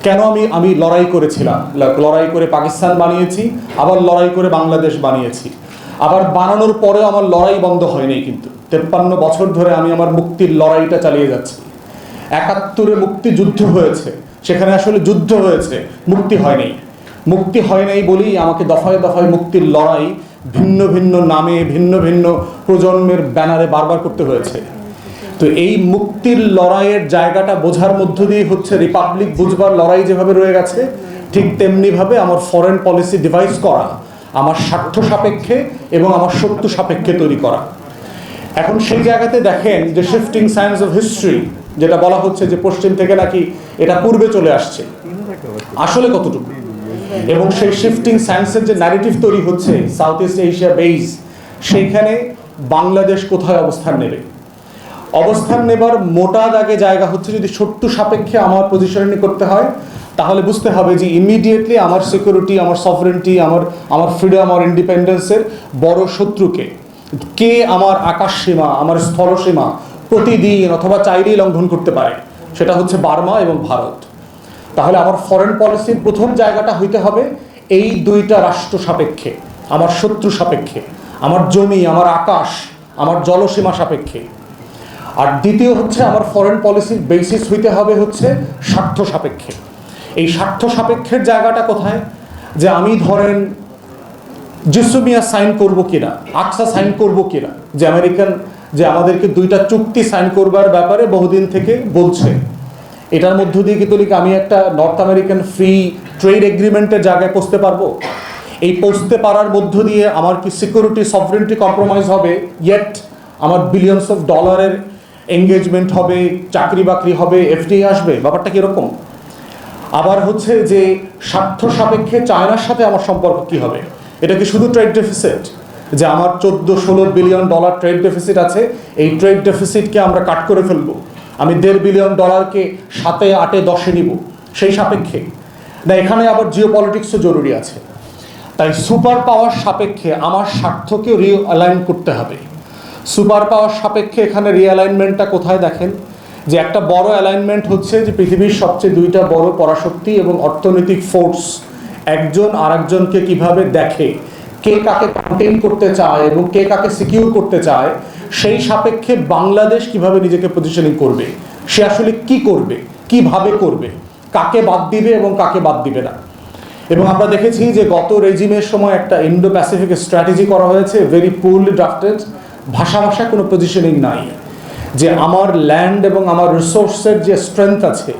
কেন আমি আমি লড়াই করেছিলাম? লড়াই করে পাকিস্তান বানিয়েছি, আবার লড়াই করে বাংলাদেশ বানিয়েছি। আবার বানানোর পরেও আমার লড়াই বন্ধ হয়নি কিন্তু। তেপ্পান্ন বছর ধরে আমি আমার মুক্তির লড়াইটা চালিয়ে যাচ্ছি। একাত্তরে মুক্তিযুদ্ধ হয়েছে। সেখানে আসলে যুদ্ধ হয়েছে। মুক্তি হয়নি। মুক্তি হয় নাই বলেই আমাকে দফায় দফায় মুক্তির লড়াই ভিন্ন ভিন্ন নামে, ভিন্ন ভিন্ন প্রজন্মের ব্যানারে বারবার করতে হয়েছে। তো এই মুক্তির লড়াইয়ের জায়গাটা বোঝার মধ্য দিয়ে হচ্ছে রিপাবলিক বুঝবার লড়াই যেভাবে রয়ে গেছে, ঠিক তেমনিভাবে আমার ফরেন পলিসি ডিভাইস করা, আমার স্বার্থ সাপেক্ষে এবং আমার সত্য সাপেক্ষে তৈরি করা। এখন সেই জায়গাতে দেখেন যে শিফটিং সায়েন্স অফ হিস্ট্রি যেটা বলা হচ্ছে যে পশ্চিম থেকে নাকি এটা পূর্বে চলে আসছে। আসলে কতটুকু? এবং সেই শিফটিং সায়েন্সের যে ন্যারেটিভ তৈরি হচ্ছে সাউথ ইস্ট এশিয়া বেইজ সেইখানে বাংলাদেশ কোথায় অবস্থান নেবে? অবস্থান নেবার মোটা দাগে জায়গা হচ্ছে যদি সত্য সাপেক্ষে আমার পজিশনিং করতে হয়, তাহলে বুঝতে হবে যে ইমিডিয়েটলি আমার সিকিউরিটি আমার সফরেন্টি আমার আমার ফ্রিডম আমার ইন্ডিপেন্ডেন্সের বড় শত্রুকে কে আমার আকাশ সীমা, আমার স্থলসীমা প্রতিদিন অথবা চাইলেই লঙ্ঘন করতে পারে, সেটা হচ্ছে বার্মা এবং ভারত। তাহলে আমার ফরেন পলিসির প্রথম জায়গাটা হইতে হবে এই দুইটা রাষ্ট্র সাপেক্ষে, আমার শত্রু সাপেক্ষে, আমার জমি, আমার আকাশ, আমার জলসীমা সাপেক্ষে। আর দ্বিতীয় হচ্ছে আমার ফরেন পলিসির বেসিস হইতে হবে হচ্ছে স্বার্থ সাপেক্ষে। এই স্বার্থ সাপেক্ষের জায়গাটা কোথায়? যে আমি ধরেন জিসুমিয়া সাইন করব কিনা, আকসা সাইন করব কিনা, যে আমেরিকান, যে আমাদেরকে দুইটা চুক্তি সাইন করবার ব্যাপারে বহুদিন থেকে বলছে। এটার মধ্য দিয়ে কি তুলি আমি একটা নর্থ আমেরিকান ফ্রি ট্রেড এগ্রিমেন্টের জায়গায় পৌঁছতে পারব? এই পৌঁছতে পারার মধ্য দিয়ে আমার কি সিকিউরিটি সফরেন্টি কম্প্রোমাইজ হবে? ইয়েট আমার বিলিয়নস অফ ডলারের এঙ্গেজমেন্ট হবে, চাকরি বাকরি হবে এফডিআই আসবে, ব্যাপারটা কীরকম আবার হচ্ছে যে স্বার্থ সাপেক্ষে চায়নার সাথে আমার সম্পর্ক কি হবে? এটা কি শুধু ট্রেড ডেফিসিট যে আমার চোদ্দ ষোলো বিলিয়ন ডলার ট্রেড ডেফিসিট আছে, এই ট্রেড ডেফিসিটকে আমরা কাট করে ফেলব। আমি দেড় বিলিয়ন ডলারকে সাতে, আটে, দশে নিব, সেই সাপেক্ষে। না, এখানে আবার জিও পলিটিক্সও জরুরি আছে। তাই সুপার পাওয়ার সাপেক্ষে আমার স্বার্থকে রিঅ্যালাইন করতে হবে। সুপার পাওয়ার সাপেক্ষে এখানে রিঅ্যালাইনমেন্টটা কোথায় দেখেন? যে একটা বড় অ্যালাইনমেন্ট হচ্ছে যে পৃথিবীর সবচেয়ে দুইটা বড় পরাশক্তি এবং অর্থনৈতিক ফোর্স একজন আরেকজনকে কীভাবে দেখে, কে কাকে কন্টেন করতে চায় এবং কে কাকে সিকিউর করতে চায়, সেই সাপেক্ষে বাংলাদেশ কীভাবে নিজেকে পজিশনিং করবে, সে আসলে কি করবে, কীভাবে করবে, কাকে বাদ দিবে এবং কাকে বাদ দিবে না। এবং আমরা দেখেছি যে গত রেজিমের সময় একটা ইন্ডো প্যাসিফিক স্ট্র্যাটেজি করা হয়েছে ভেরি পুরলি ড্রাফটেড ভাষা ভাষা কোনো পজিশনিং নাই। যে আমার ল্যান্ড এবং আমার রিসোর্সের যে স্ট্রেংথ আছে,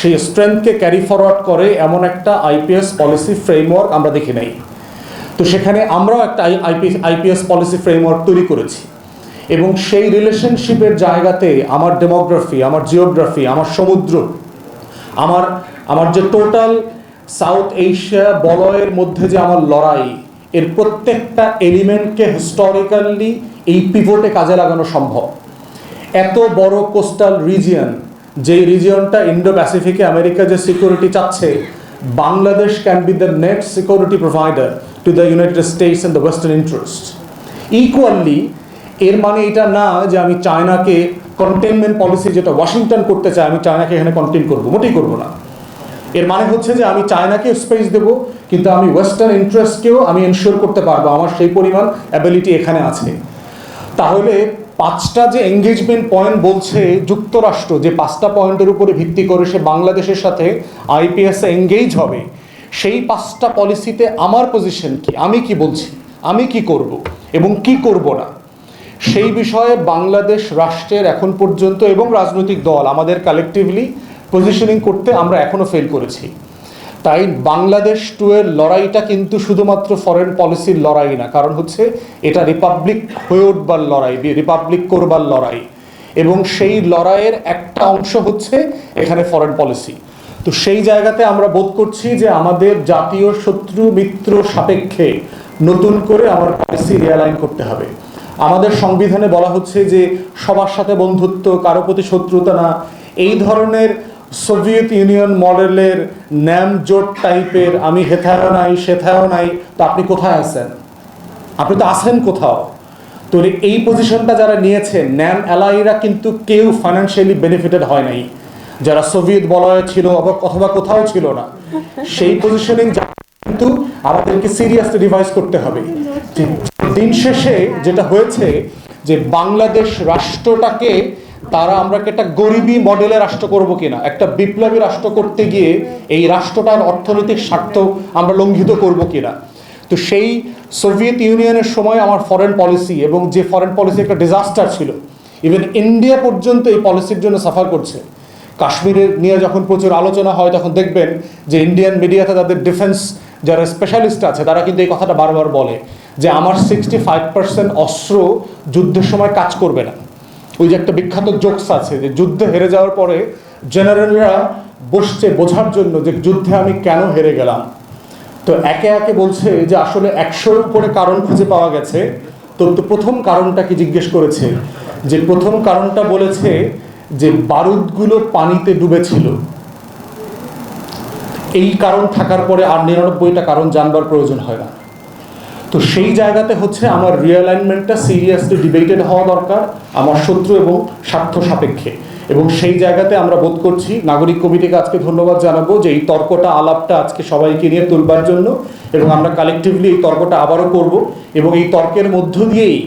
সেই স্ট্রেংথকে ক্যারি ফরওয়ার্ড করে এমন একটা আইপিএস পলিসি ফ্রেমওয়ার্ক আমরা দেখি নাই। তো সেখানে আমরাও একটা আইপিএস আইপিএস পলিসি ফ্রেমওয়ার্ক তৈরি করেছি। এবং সেই রিলেশনশিপের জায়গাতে আমার ডেমোগ্রাফি আমার জিওগ্রাফি আমার সমুদ্র, আমার আমার যে টোটাল সাউথ এশিয়া বলয়ের মধ্যে যে আমার লড়াই, এর প্রত্যেকটা এলিমেন্টকে হিস্টোরিক্যালি এই পিভোটে কাজে লাগানো সম্ভব। এত বড় কোস্টাল রিজিয়ন যে রিজিয়নটা ইন্ডো প্যাসিফিকে আমেরিকা যে সিকিউরিটি চাচ্ছে, Bangladesh can be the net security provider to the United States and the western interest equally এর মানে এটা না যে আমি চায়নাকে কন্টেনমেন্ট পলিসি যেটা ওয়াশিংটন করতে চায়, আমি চায়নাকে এখানে কন্টেন করব, মোটেই করব না। এর মানে হচ্ছে যে আমি চায়নাকে স্পেস দেব, কিন্তু আমি ওয়েস্টার্ন ইন্টারেস্টকেও আমি এনশিওর করতে পারব, আমার সেই পরিমাণ অ্যাবিলিটি এখানে আছে। তাহলে পাঁচটা যে এঙ্গেজমেন্ট পয়েন্ট বলছে যুক্তরাষ্ট্র, যে পাঁচটা পয়েন্টের উপরে ভিত্তি করে সে বাংলাদেশের সাথে আইপিএস এঙ্গেজ হবে, সেই পাঁচটা পলিসিতে আমার পজিশন কি? আমি কি বলছি? আমি কি করব? এবং কি করব না? সেই বিষয়ে বাংলাদেশ রাষ্ট্রের এখন পর্যন্ত এবং রাজনৈতিক দল আমাদের কালেকটিভলি পজিশনিং করতে আমরা এখনও ফেল করেছি। তাই বাংলাদেশ টু এর লড়াইটা কিন্তু শুধুমাত্র ফরেন পলিসির লড়াই না, কারণ হচ্ছে এটা রিপাবলিক হয়ে উঠবার লড়াই রিপাবলিক করবার লড়াই। এবং সেই লড়াইয়ের একটা অংশ হচ্ছে এখানে ফরেন পলিসি তো সেই জায়গাতে আমরা বোধ করছি যে আমাদের জাতীয় শত্রু মিত্র সাপেক্ষে নতুন করে আমার পলিসি রিয়ালাইন করতে হবে। আমাদের সংবিধানে বলা হচ্ছে যে সবার সাথে বন্ধুত্ব, কারও প্রতি শত্রুতা না, এই ধরনের সোভিয়েত ইউনিয়ন মডেলের ন্যাম জোট টাইপের আমি হেথায়ও নাই, সেথায়ও নাই, তো আপনি কোথায় আছেন? আপনি তো আছেন কোথাও। তো এই পজিশনটা যারা নিয়েছেন ন্যাম অ্যালাইরা কিন্তু কেউ ফাইন্যান্সিয়ালি বেনিফিটেড হয় নাই। যারা সোভিয়েত বলয়ে ছিল অথবা কোথাও ছিল না। সেই পজিশনিং কিন্তু আমাদেরকে সিরিয়াসলি রিভাইজ করতে হবে। দিন শেষে যেটা হয়েছে যে বাংলাদেশ রাষ্ট্রটাকে তারা আমরা কি একটা গরিবী মডেলের রাষ্ট্র করব কিনা? একটা বিপ্লবী রাষ্ট্র করতে গিয়ে এই রাষ্ট্রটার অর্থনৈতিক স্বার্থ আমরা লঙ্ঘিত করব কিনা? তো সেই সোভিয়েত ইউনিয়নের সময় আমার ফরেন পলিসি এবং যে ফরেন পলিসি একটা ডিজাস্টার ছিল ইভেন ইন্ডিয়া পর্যন্ত এই পলিসির জন্য সাফার করছে। কাশ্মীরের নিয়ে যখন প্রচুর আলোচনা হয়, তখন দেখবেন যে ইন্ডিয়ান মিডিয়াতে তাদের ডিফেন্স যারা স্পেশালিস্ট আছে, তারা কিন্তু এই কথাটা বারবার বলে যে, আমার সিক্সটি ফাইভ পার্সেন্ট অস্ত্র যুদ্ধের সময় কাজ করবে না। ওই যে একটা বিখ্যাত জোকস আছে যে যুদ্ধে হেরে যাওয়ার পরে জেনারেলরা বসছে বোঝার জন্য যে যুদ্ধে আমি কেন হেরে গেলাম। তো একে একে বলছে যে আসলে একশোর উপরে কারণ খুঁজে পাওয়া গেছে। তো প্রথম কারণটা কি জিজ্ঞেস করেছে? যে প্রথম কারণটা বলেছে যে বারুদগুলো পানিতে ডুবেছিল। এই কারণ থাকার পরে আর নিরানব্বইটা কারণ জানবার প্রয়োজন হয় না। তো সেই জায়গাতে হচ্ছে আমার রিঅ্যালাইনমেন্টটা সিরিয়াসলি ডিবেটেড হওয়া দরকার, আমার শত্রু এবং স্বার্থ সাপেক্ষে। এবং সেই জায়গাতে আমরা বোধ করছি, নাগরিক কমিটিকে আজকে ধন্যবাদ জানাব যে এই তর্কটা, আলাপটা আজকে সবাইকে নিয়ে তুলবার জন্য এবং আমরা কালেকটিভলি এই তর্কটা আবারও করব এবং এই তর্কের মধ্য দিয়েই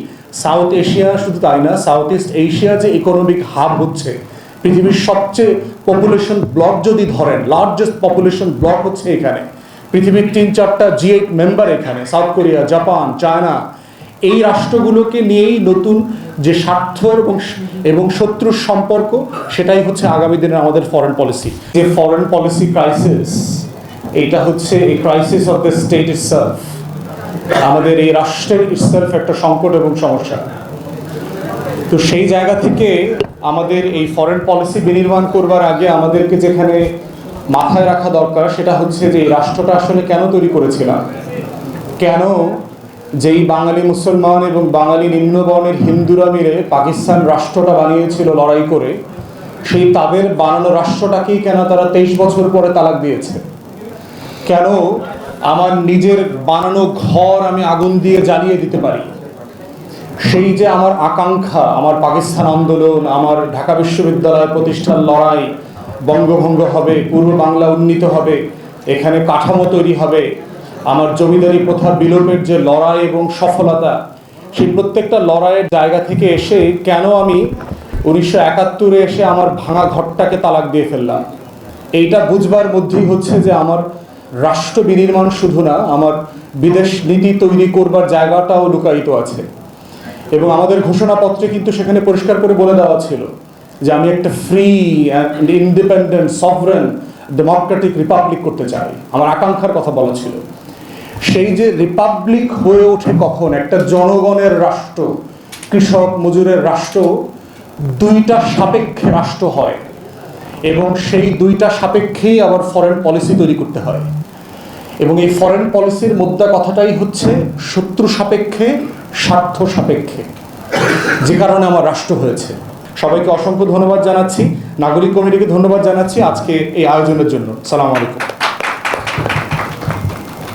সাউথ এশিয়া শুধু তাই না সাউথ ইস্ট এশিয়া যে ইকোনমিক হাব হচ্ছে, পৃথিবীর সবচেয়ে পপুলেশন ব্লক যদি ধরেন লার্জেস্ট পপুলেশন ব্লক হচ্ছে এখানে। পৃথিবীর তিন চারটা জি এইট মেম্বার এখানে সাউথ কোরিয়া জাপান চায়না এই রাষ্ট্রগুলোকে নিয়েই নতুন যে স্বার্থ এবং এবং শত্রুর সম্পর্ক, সেটাই হচ্ছে আগামী দিনের আমাদের ফরেন পলিসি যে ফরেন পলিসি ক্রাইসিস এইটা হচ্ছে এই crisis of the state itself আমাদের এই রাষ্ট্রের ইটসেলফ একটা সংকট এবং সমস্যা। তো সেই জায়গা থেকে আমাদের এই ফরেন পলিসি বিনির্মাণ করবার আগে আমাদেরকে যেখানে মাথায় রাখা দরকার, সেটা হচ্ছে যে এই রাষ্ট্রটা আসলে কেন তৈরি করেছিলাম কেন যেই বাঙালি মুসলমান এবং বাঙালি নিম্নবর্ণের হিন্দুরা মিলে পাকিস্তান রাষ্ট্রটা বানিয়েছিল লড়াই করে, সেই তাদের বানানো রাষ্ট্রটাকেই কেন তারা তেইশ বছর পরে তালাক দিয়েছে? কেন আমার নিজের বানানো ঘর আমি আগুন দিয়ে জ্বালিয়ে দিতে পারি? সেই যে আমার আকাঙ্ক্ষা, আমার পাকিস্তান আন্দোলন, আমার ঢাকা বিশ্ববিদ্যালয় প্রতিষ্ঠার লড়াই বঙ্গভঙ্গ হবে, পূর্ব বাংলা উন্নীত হবে, এখানে কাঠামো তৈরি হবে। আমার জমিদারি প্রথা বিলোপের যে লড়াই এবং সফলতা, সেই প্রত্যেকটা লড়াইয়ের জায়গা থেকে এসে কেন আমি উনিশশো একাত্তরে এসে আমার ভাঙা ঘরটাকে তালাক দিয়ে ফেললাম? এইটা বুঝবার মধ্যেই হচ্ছে যে আমার রাষ্ট্র বিনির্মাণ শুধু না, আমার বিদেশ নীতি তৈরি করবার জায়গাটাও লুকায়িত আছে। এবং আমাদের ঘোষণাপত্রে কিন্তু সেখানে পরিষ্কার করে বলে দেওয়া ছিল যে আমি একটা free and independent sovereign democratic republic করতে চাই। আমার আকাঙ্ক্ষার কথা বলা ছিল। সেই যে রিপাবলিক হয়ে ওঠে কখন? একটা জনগণের রাষ্ট্র, কৃষক মজুরের রাষ্ট্র, দুইটা সাপেক্ষে রাষ্ট্র হয় এবং সেই দুইটা সাপেক্ষেই আবার ফরেন পলিসি তৈরি করতে হয়। এবং এই ফরেন পলিসির মুদ্রা কথাটাই হচ্ছে শত্রু সাপেক্ষে, স্বার্থ সাপেক্ষে। যে কারণে আমার রাষ্ট্র হয়েছে। সবাইকে অসংখ্য ধন্যবাদ জানাচ্ছি। নাগরিক কমিটিকে ধন্যবাদ জানাচ্ছি আজকে এই আয়োজনের জন্য। সালাম আলাইকুম।